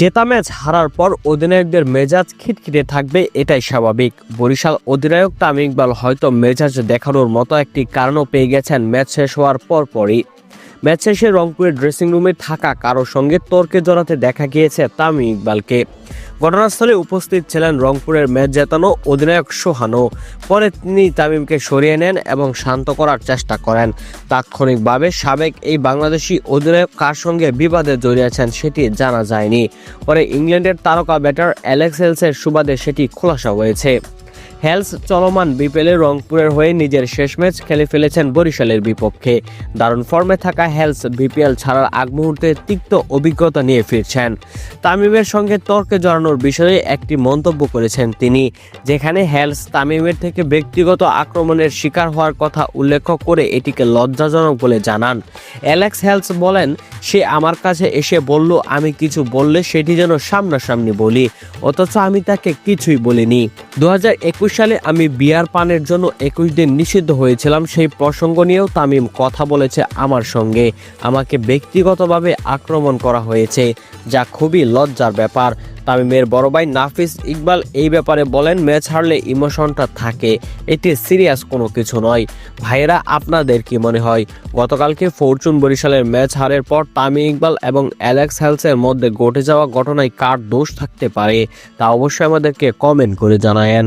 জেতা ম্যাচ হারার পর অধিনায়কদের মেজাজ খিটখিটে থাকবে, এটাই স্বাভাবিক। বরিশাল অধিনায়ক তামিম ইকবাল হয়তো মেজাজ দেখানোর মতো একটি কারণও পেয়ে গেছেন ম্যাচ শেষ হওয়ার পরপরই। ম্যাচ শেষে রংপুরের ড্রেসিং রুমে থাকা কারও সঙ্গে তর্কে জড়াতে দেখা গিয়েছে তামিম ইকবালকে। ঘটনাস্থলে উপস্থিত ছিলেন রংপুরের ম্যাচ জেতানো অধিনায়ক সোহানো। পরে তিনি তামিমকে সরিয়ে নেন এবং শান্ত করার চেষ্টা করেন। তাৎক্ষণিকভাবে সাবেক এই বাংলাদেশি অধিনায়ক কার সঙ্গে বিবাদে জড়িয়েছেন সেটি জানা যায়নি। পরে ইংল্যান্ডের তারকা ব্যাটার অ্যালেক্স হেলসের সুবাদে সেটি খোলাসা হয়েছে। হেলস চলমান বিপিএলে রংপুরের হয়ে নিজের শেষ ম্যাচ খেলে ফেলেছেন বরিশালের বিপক্ষে। দারুণ ফর্মে থাকা হেলস বিপিএল ছাড়ার আগ মুহূর্তে তিক্ত অভিজ্ঞতা নিয়ে ফিরছেন। তামিমের সঙ্গে তর্কে জড়ানোর বিষয়ে একটি মন্তব্য করেছেন তিনি, যেখানে হেলস তামিমের থেকে ব্যক্তিগত আক্রমণের শিকার হওয়ার কথা উল্লেখ করে এটিকে লজ্জাজনক বলে জানান। অ্যালেক্স হেলস বলেন, সে আমার কাছে এসে বলল, আমি কিছু বললে সেটি যেন সামনাসামনি বলি, অথচ আমি তাকে কিছুই বলিনি। দু হাজার একুশ সালে আমি বিয়ার পানের জন্য একুশ দিন নিষিদ্ধ হয়েছিলাম সেই প্রসঙ্গ নিয়েও তামিম কথা বলেছে আমার সঙ্গে। আমাকে ব্যক্তিগতভাবে আক্রমণ করা হয়েছে, যা খুবই লজ্জার ব্যাপার। তামিমের বড় ভাই নাফিস ইকবাল এই ব্যাপারে বলেন, ম্যাচ হারলে ইমোশনটা থাকে, এটি সিরিয়াস কোনো কিছু নয়। ভাইয়েরা, আপনাদের কি মনে হয়? গতকালকে ফরচুন বরিশালের ম্যাচ হারের পর তামিম ইকবাল এবং অ্যালেক্স হেলসের মধ্যে ঘটে যাওয়া ঘটনায় কার দোষ থাকতে পারে, তা অবশ্যই আমাদেরকে কমেন্ট করে জানায়েন।